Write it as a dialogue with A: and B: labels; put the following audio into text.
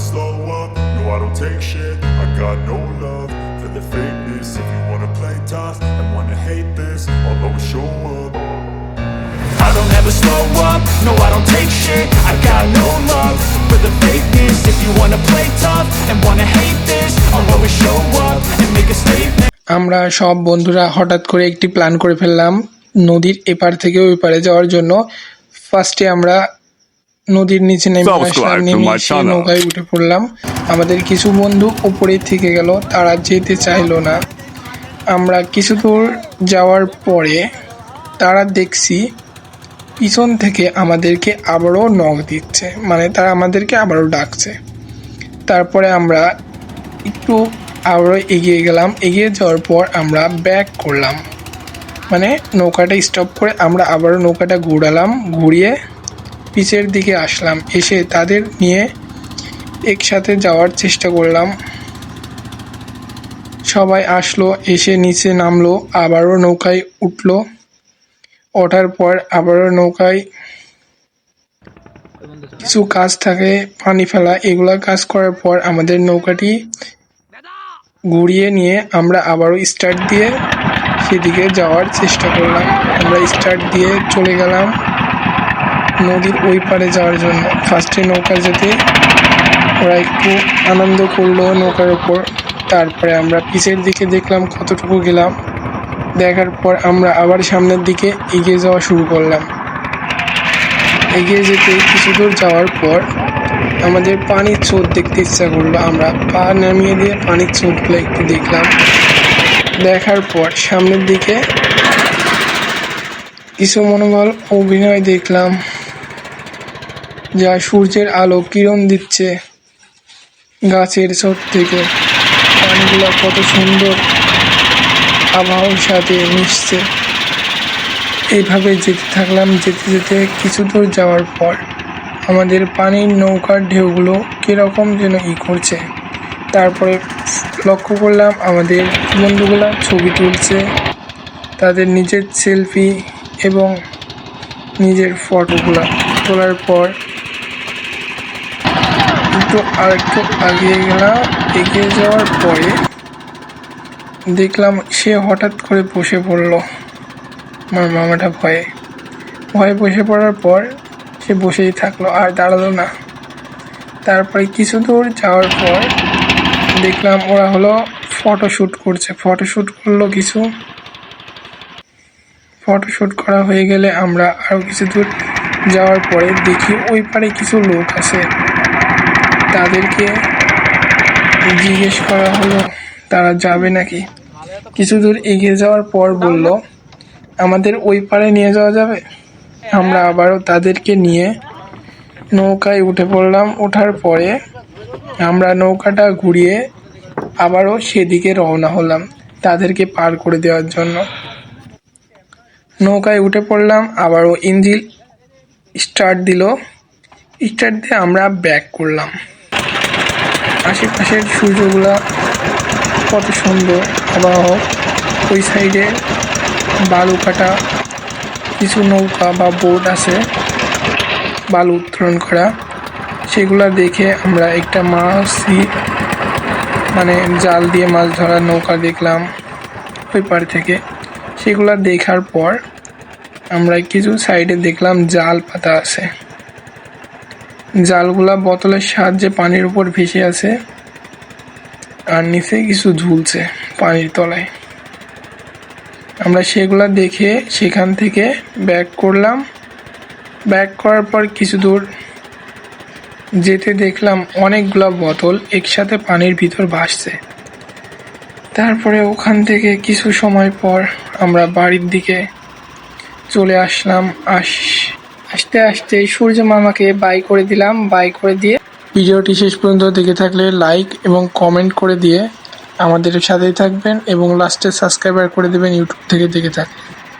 A: slow up, no I don't take shit I got no love for the fakeness If you wanna play tough and wanna hate this I'll always show up
B: I don't ever slow up, no I don't take shit I got no love for the fakeness If you wanna play tough and wanna hate this I'll always show up and make a statement
C: আমরা সব বন্ধুরা হঠাৎ করে একটি plan করে ফেললাম নদীর এপার থেকে ওই পারে যাওয়ার জন্য ফার্স্টে আমরা নদীর নিচে নেমে আসলাম নেমে এসে নৌকায় উঠে পড়লাম। আমাদের কিছু বন্ধু উপরে থেকে গেল তারা যেতে চাইলো না। আমরা কিছু দূর যাওয়ার পরে তারা দেখছি পিছন থেকে আমাদেরকে আবারও নখ দিচ্ছে মানে তারা আমাদেরকে আবারও ডাকছে। তারপরে আমরা একটু আবারও এগিয়ে গেলাম। এগিয়ে যাওয়ার পর আমরা ব্যাক করলাম। মানে নৌকাটা স্টপ করে আমরা আবারও নৌকাটা ঘুরালাম ঘুরিয়ে পিচের দিকে আসলাম, এসে তাদের নিয়ে একসাথে যাওয়ার চেষ্টা করলাম। সবাই আসলো, এসে নিচে নামলো, আবারও নৌকায় উঠল। ওঠার পর আবারও নৌকায় কিছু কাজ থাকে, পানি ফেলা, এগুলা কাজ করার পর আমাদের নৌকাটি ঘুরিয়ে নিয়ে আমরা আবারও স্টার্ট দিয়ে সেদিকে যাওয়ার চেষ্টা করলাম। আমরা স্টার্ট দিয়ে চলে গেলাম। নদীর ওই পারে যাওয়ার জন্য। ফার্স্টে নৌকা যেতে ওরা একটু আনন্দ করল নৌকার ওপর। তারপরে আমরা পিছের দিকে দেখলাম কতটুকু গেলাম। দেখার পর আমরা আবার সামনের দিকে এগিয়ে যাওয়া শুরু করলাম। এগিয়ে যেতে কিছু দূর যাওয়ার পর আমাদের পানির স্রোত দেখতে ইচ্ছা করল। আমরা পা নামিয়ে দিয়ে পানির স্রোতগুলো একটু দেখলাম। দেখার পর সামনের দিকে কিছু মনোবল অভিনয় দেখলাম। যা সূর্যের আলো কিরণ দিচ্ছে গাছের স্রোত থেকে। পানিগুলো কত সুন্দর আবহাওয়ার সাথে মিশছে। এইভাবে যেতে থাকলাম, যেতে যেতে কিছু দূর যাওয়ার পর আমাদের পানির নৌকার ঢেউগুলো কীরকম যেন ই করছে। তারপরে লক্ষ্য করলাম আমাদের বন্ধুগুলা ছবি তুলছে, তাদের নিজের সেলফি এবং নিজের ফটোগুলো তোলার পর একটু আর একটু এগিয়ে গেলাম, এগিয়ে যাওয়ার পরে দেখলাম সে হঠাৎ করে বসে পড়ল আমার মামাটা ভয়ে। ভয়ে বসে পড়ার পর সে বসেই থাকল, আর দাঁড়াল না। তারপরে কিছু দূর যাওয়ার পর দেখলাম ওরা হলো ফটোশ্যুট করছে। ফটোশ্যুট করল কিছু। ফটোশ্যুট করা হয়ে গেলে আমরা আরও কিছু দূর যাওয়ার পরে দেখি ওই পারে কিছু লোক আছে। তাদেরকে জিজ্ঞেস করা হলো, তারা যাবে নাকি? কিছু দূর এগিয়ে যাওয়ার পর বলল, আমাদের ওই পারে নিয়ে যাওয়া যাবে? আমরা আবারও তাদেরকে নিয়ে নৌকায় উঠে পড়লাম। ওঠার পরে আমরা নৌকাটা ঘুরিয়ে আবারও সেদিকে রওনা হলাম তাদেরকে পার করে দেওয়ার জন্য। নৌকায় উঠে পড়লাম, আবারও ইঞ্জিল স্টার্ট দিল। স্টার্ট দিয়ে আমরা ব্যাক করলাম। আশেপাশের সূর্যগুলা কত সুন্দর আবহাওয়া। ওই সাইডে বালু কাটা কিছু নৌকা বা বোট আছে, বালু উত্তোলন করা। সেগুলা দেখে আমরা একটা মাছ মানে জাল দিয়ে মাছ ধরার নৌকা দেখলাম ওই পার থেকে। সেগুলা দেখার পর আমরা কিছু সাইডে দেখলাম জাল পাতা আছে। জালগুলা বোতলের সাহায্যে পানির উপর ভেসে আছে আর নিচে কিছু ঝুলছে পানির তলায়। আমরা সেগুলা দেখে সেখান থেকে ব্যাক করলাম। ব্যাক করার পর কিছু দূর যেতে দেখলাম অনেকগুলা বোতল একসাথে পানির ভিতর ভাসছে। তারপরে ওখান থেকে কিছু সময় পর আমরা বাড়ির দিকে চলে আসলাম, আস আসতে আস্তে সূর্য মামাকে বাই করে দিলাম, বাই করে দিয়ে ভিডিওটি শেষ পর্যন্ত দেখে থাকলে লাইক এবং কমেন্ট করে দিয়ে আমাদের সাথেই থাকবেন এবং লাস্টে সাবস্ক্রাইবার করে দেবেন ইউটিউব থেকে দেখে থাকলে।